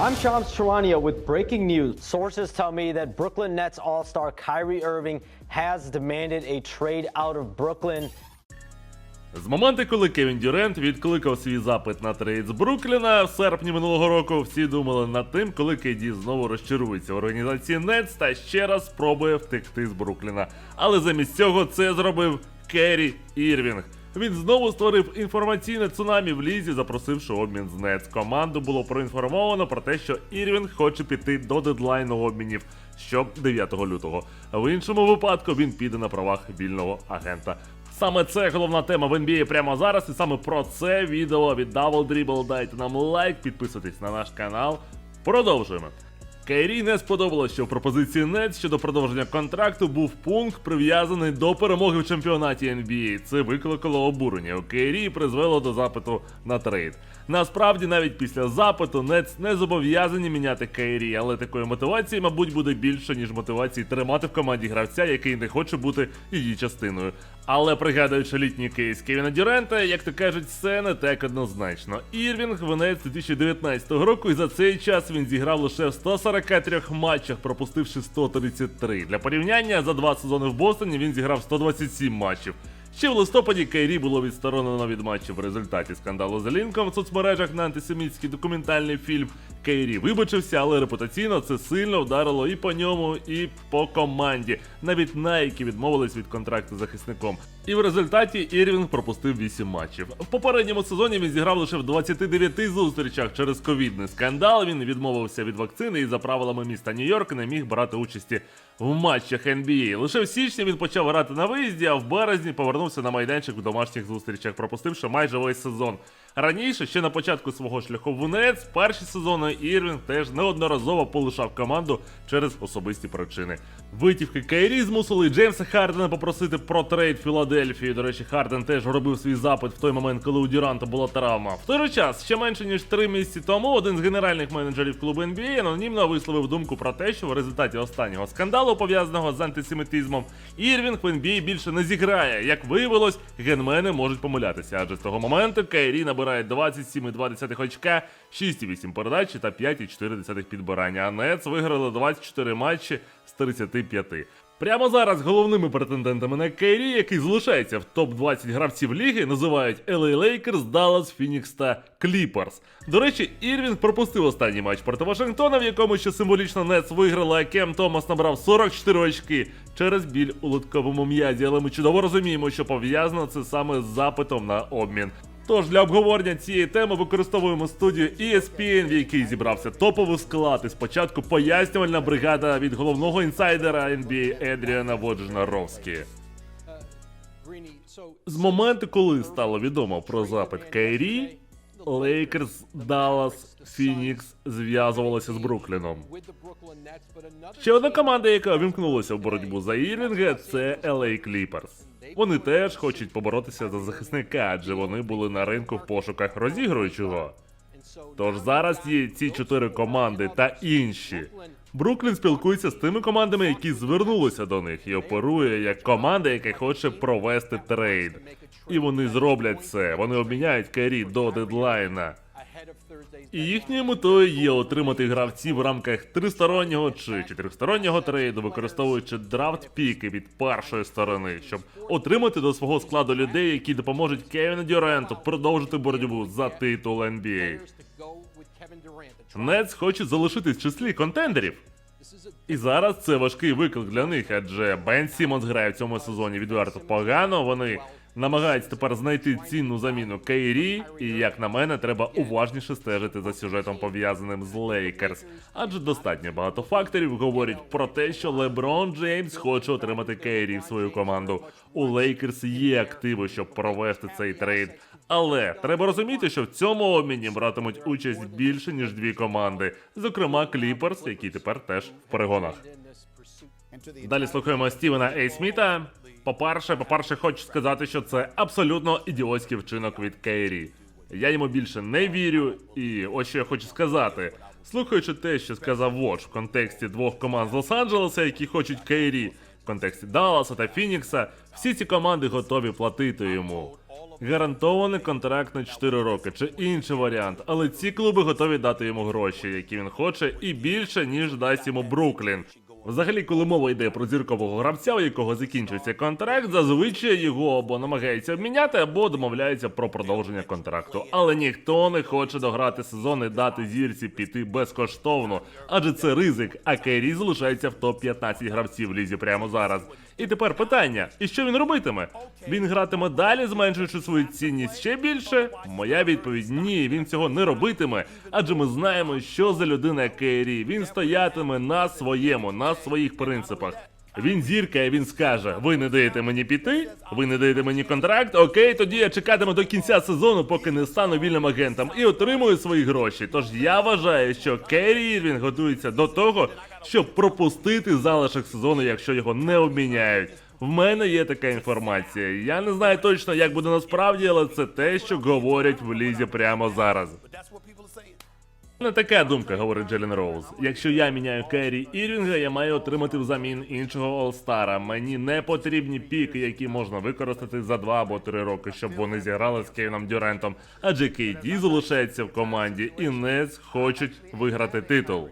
I'm Shams Charania with breaking news. Sources tell me that Brooklyn Nets All Star Kyrie Irving has demanded a trade out of Brooklyn. З моменту, коли Кевін Дюрент відкликав свій запит на трейд з Брукліна в серпні минулого року, всі думали над тим, коли Кейді знову розчарується в організації Нетс та ще раз спробує втекти з Брукліна. Але замість цього це зробив Керрі Ірвінг. Він знову створив інформаційне цунамі в лізі, запросивши обмін з Нетс. Команду було проінформовано про те, що Ірвінг хоче піти до дедлайну обмінів, що 9 лютого. В іншому випадку він піде на правах вільного агента. Саме це головна тема в NBA прямо зараз, і саме про це відео від Double Dribble. Дайте нам лайк, підписуйтесь на наш канал. Продовжуємо. Кайрі не сподобалось, що в пропозиції Нетс щодо продовження контракту був пункт прив'язаний до перемоги в чемпіонаті NBA. Це викликало обурення у Кайрі і призвело до запиту на трейд. Насправді, навіть після запиту Нетс не зобов'язані міняти Кайрі, але такої мотивації, мабуть, буде більше, ніж мотивації тримати в команді гравця, який не хоче бути її частиною. Але пригадуючи літній кейс Кевіна Дюрента, як то кажуть, все не так однозначно. Ірвінг винець 2019 року, і за цей час він зіграв лише в 143 матчах, пропустивши 133. Для порівняння за два сезони в Бостоні він зіграв 127 матчів. Ще в листопаді Кайрі було відсторонено від матчів в результаті скандалу з лінком в соцмережах на антисемітський документальний фільм. Кайрі вибачився, але репутаційно це сильно вдарило і по ньому, і по команді. Навіть Найки відмовились від контракту з захисником. І в результаті Ірвінг пропустив 8 матчів. В попередньому сезоні він зіграв лише в 29 зустрічах через ковідний скандал. Він відмовився від вакцини і за правилами міста Нью-Йорк не міг брати участі в матчах NBA. Лише в січні він почав грати на виїзді, а в березні повернувся на майданчик в домашніх зустрічах, пропустивши майже весь сезон. Раніше, ще на початку свого шляху в УНЕЦ, перші сезони Ірвінг теж неодноразово полишав команду через особисті причини. Витівки Кайрі змусили Джеймса Хардена попросити про трейд Філадельфії. До речі, Харден теж робив свій запит в той момент, коли у Дюранта була травма. В той же час, ще менше ніж три місяці тому, один з генеральних менеджерів клубу NBA анонімно висловив думку про те, що в результаті останнього скандалу, пов'язаного з антисемітизмом, Ірвінг в NBA більше не зіграє. Як виявилось, генмени можуть помилятися, адже з того моменту Кайрі набирає 27,2 очка, 6,8 передачі та 5,4 підбирання. А Нетс виграли 24 матчі з 35. Прямо зараз головними претендентами на Кейрі, який залишається в топ-20 гравців ліги, називають LA Lakers, Dallas, Phoenix та Clippers. До речі, Ірвінг пропустив останній матч проти Вашингтона, в якому ще символічно Нетс виграли, а Кем Томас набрав 44 очки через біль у литковому м'язі. Але ми чудово розуміємо, що пов'язано це саме з запитом на обмін. Тож для обговорення цієї теми використовуємо студію ESPN, в якій зібрався топовий склад. І спочатку пояснювальна бригада від головного інсайдера NBA Едріана Воджнаровські. З моменту, коли стало відомо про запит Кайрі, Лейкерс, Даллас, Фінікс зв'язувалися з Брукліном. Ще одна команда, яка вімкнулася в боротьбу за Ірвінга, це LA Clippers. Вони теж хочуть поборотися за захисника, адже вони були на ринку в пошуках розігруючого. Тож зараз є ці чотири команди та інші. Бруклін спілкується з тими командами, які звернулися до них, і оперує як команда, яка хоче провести трейд. І вони зроблять це. Вони обміняють Кері до дедлайна. І їхньою метою є отримати гравців в рамках тристороннього чи чотиристороннього трейду, використовуючи драфт піки від першої сторони, щоб отримати до свого складу людей, які допоможуть Кевіну Дюренту продовжити боротьбу за титул NBA. Нетс хочуть залишитись в числі контендерів. І зараз це важкий виклик для них, адже Бен Сімонс грає в цьому сезоні відверто погано. Вони намагаються тепер знайти цінну заміну Кейрі, і як на мене, треба уважніше стежити за сюжетом пов'язаним з Лейкерс. Адже достатньо багато факторів говорять про те, що Леброн Джеймс хоче отримати Кейрі в свою команду. У Лейкерс є активи, щоб провести цей трейд. Але треба розуміти, що в цьому обміні братимуть участь більше ніж дві команди, зокрема Кліперс, які тепер теж в перегонах. Далі слухаємо Стівена Ей Сміта. По-перше, по-перше, хочу сказати, що це абсолютно ідіотський вчинок від Кейрі. Я йому більше не вірю, і ось що я хочу сказати. Слухаючи те, що сказав Вотч в контексті двох команд з Лос-Анджелеса, які хочуть Кейрі, в контексті Далласа та Фінікса, всі ці команди готові платити йому. гарантований контракт на 4 роки чи інший варіант. Але ці клуби готові дати йому гроші, які він хоче, і більше ніж дасть йому Бруклін. Взагалі, коли мова йде про зіркового гравця, у якого закінчується контракт, зазвичай його або намагається обміняти, або домовляється про продовження контракту. Але ніхто не хоче дограти сезон і дати зірці піти безкоштовно, адже це ризик. А Кейрі залишається в топ 15 гравців лізі прямо зараз. І тепер питання: і що він робитиме? Він гратиме далі, зменшуючи свою цінність ще більше? Моя відповідь ні, він цього не робитиме. Адже ми знаємо, що за людина Кейрі. Він стоятиме на своєму, на своїх принципах. Він зірка, і він скаже: ви не даєте мені піти, ви не даєте мені контракт. Окей, тоді я чекатиму до кінця сезону, поки не стану вільним агентом, і отримую свої гроші. Тож я вважаю, що Керрі Ірвін готується до того, щоб пропустити залишок сезону, якщо його не обміняють. В мене є така інформація. Я не знаю точно, як буде насправді, але це те, що говорять в лізі прямо зараз. Не така думка, говорить Джелін Роуз. Якщо я міняю Керрі Ірвінга, я маю отримати взамін іншого Олстара. Мені не потрібні піки, які можна використати за два або три роки, щоб вони зіграли з Кевіном Дюрентом. Адже Кейді залишається в команді, і Нец хочуть виграти титул.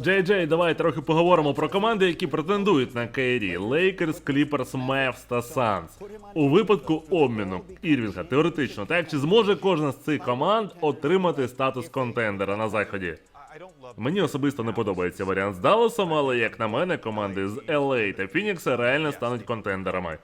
Джей Джей, давай трохи поговоримо про команди, які претендують на Кейрі: Лейкерс, Кліперс, Мевс та Санс. У випадку обміну Ірвінга теоретично, так чи зможе кожна з цих команд отримати статус контендера на заході? Мені особисто не подобається варіант з Далласом, але як на мене, команди з LA та Фінікса реально стануть контендерами.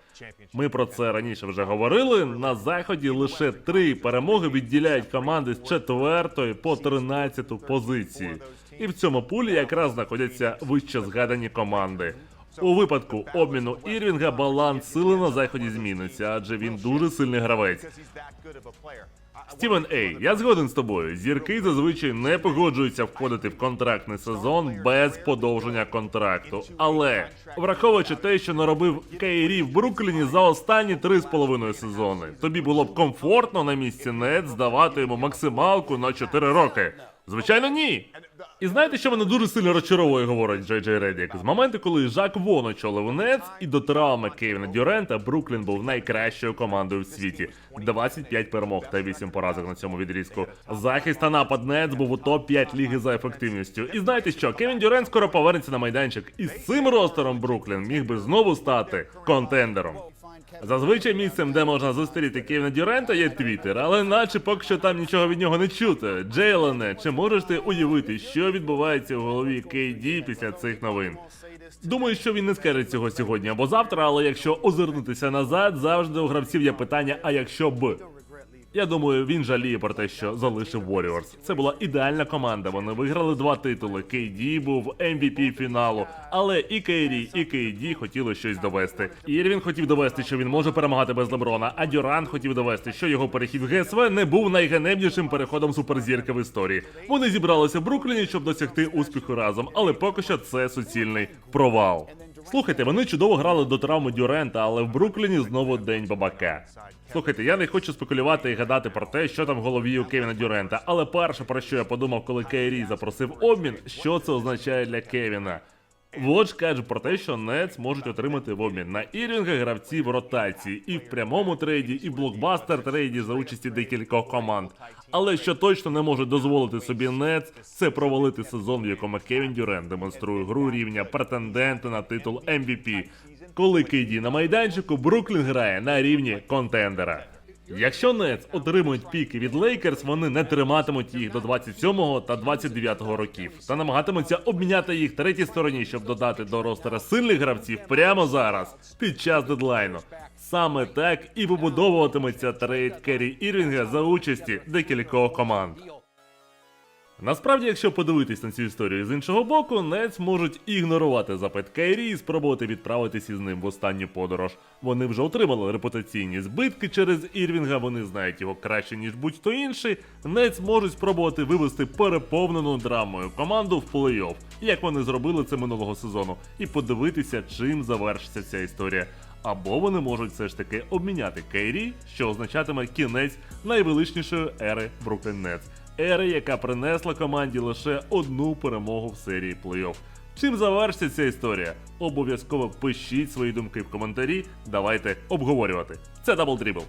Ми про це раніше вже говорили. На заході лише три перемоги відділяють команди з 4 по 13 позиції. І в цьому пулі якраз знаходяться вище згадані команди. У випадку обміну Ірвінга баланс сили на заході зміниться, адже він дуже сильний гравець. Стівен Ей, я згоден з тобою. Зірки зазвичай не погоджуються входити в контрактний сезон без подовження контракту. Але враховуючи те, що наробив Кейрі в Брукліні за останні три з половиною сезони, тобі було б комфортно на місці нет здавати йому максималку на 4 роки. Звичайно, ні. І знаєте, що мене дуже сильно розчаровує, говорить Джей Джей Редік? З моменту, коли Жак Вон очолив Нец і до травми Кевіна Дюрента, Бруклін був найкращою командою в світі. 25 перемог та 8 поразок на цьому відрізку. Захист та напад Нец був у топ-5 ліги за ефективністю. І знаєте що? Кевін Дюрент скоро повернеться на майданчик, і з цим ростером Бруклін міг би знову стати контендером. Зазвичай місцем, де можна зустріти Кевіна Дюрента, є Твіттер, але наче поки що там нічого від нього не чути. Джейлене, чи можеш ти уявити, що відбувається в голові Кейді після цих новин? Думаю, що він не скаже цього сьогодні або завтра, але якщо озирнутися назад, завжди у гравців є питання, а якщо б. Я думаю, він жаліє про те, що залишив Warriors. Це була ідеальна команда. Вони виграли два титули. KD був MVP фіналу, але і Кейрі, і KD хотіли щось довести. Ірвін хотів довести, що він може перемагати без Леброна, а Дюран хотів довести, що його перехід в ГСВ не був найганебнішим переходом суперзірки в історії. Вони зібралися в Брукліні, щоб досягти успіху разом, але поки що це суцільний провал. Слухайте, вони чудово грали до травми Дюрента, але в Брукліні знову день бабака. Слухайте, я не хочу спекулювати і гадати про те, що там в голові у Кевіна Дюрента. Але перше, про що я подумав, коли Кейрі запросив обмін, що це означає для Кевіна. Водж каже про те, що Нетс можуть отримати в обмін на Ірвінга гравців ротації і в прямому трейді, і блокбастер трейді за участі декількох команд. Але що точно не може дозволити собі Нетс, це провалити сезон, в якому Кевін Дюрен демонструє гру рівня претендента на титул MVP. Коли Кейді на майданчику, Бруклін грає на рівні контендера. Якщо Нетс отримують піки від Лейкерс, вони не триматимуть їх до 27-го та 29-го років та намагатимуться обміняти їх третій стороні, щоб додати до ростера сильних гравців прямо зараз, під час дедлайну. Саме так і вибудовуватиметься трейд Керрі Ірвінга за участі декількох команд. Насправді, якщо подивитись на цю історію з іншого боку, Нетс можуть ігнорувати запит Кайрі і спробувати відправитись із ним в останню подорож. Вони вже отримали репутаційні збитки через Ірвінга, вони знають його краще, ніж будь-хто інший. Нетс можуть спробувати вивести переповнену драмою команду в плей-офф, як вони зробили це минулого сезону, і подивитися, чим завершиться ця історія. Або вони можуть все ж таки обміняти Кейрі, що означатиме кінець найвеличнішої ери Бруклін Нетс ери, яка принесла команді лише одну перемогу в серії плей-офф. Чим завершиться ця історія? Обов'язково пишіть свої думки в коментарі. Давайте обговорювати. Це Double Дрібл.